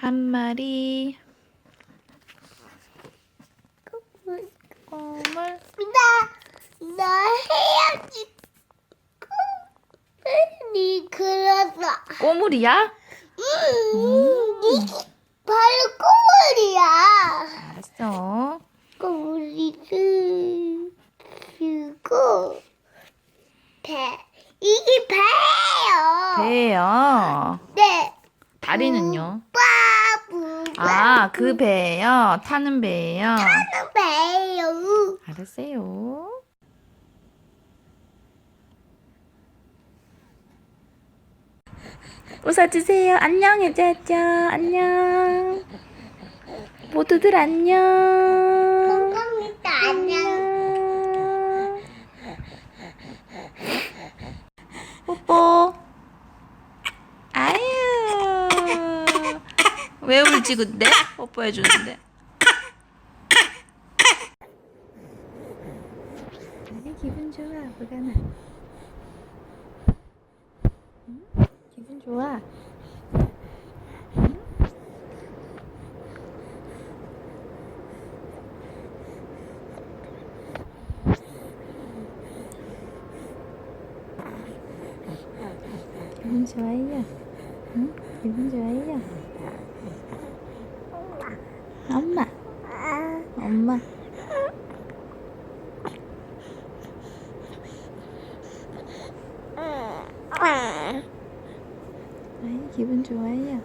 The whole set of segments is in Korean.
한 마리 꼬물 나, 나 해야지. 니 그렸어. 꼬물이야? 음, 이 바로 꼬물이야. 알았어. 꼬물이 그, 그고, 배. 이게 배예요. 배요. 네. 다리는요? 바부. 아, 그 배예요. 타는 배예요. 바는 배예요. 알았어요. 웃어주세요. 안녕 해줘야죠. 안녕. 모두들 안녕. 건강이다. 안녕. 뽀뽀. 아유. 왜 울지 근데? 뽀뽀해 주는데. 아이, 기분 좋아, 보가나. 응? 기분 좋아. 기분 좋아요. 응? 기분 좋아요. 엄마, 엄마. 아이, 기분 좋아요.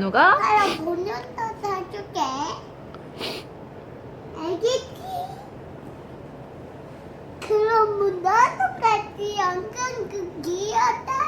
누가? 아야 본연도 사줄게. 알겠지? 그럼 나도 같이 영상 그 기어 따라와. 엄마는 집에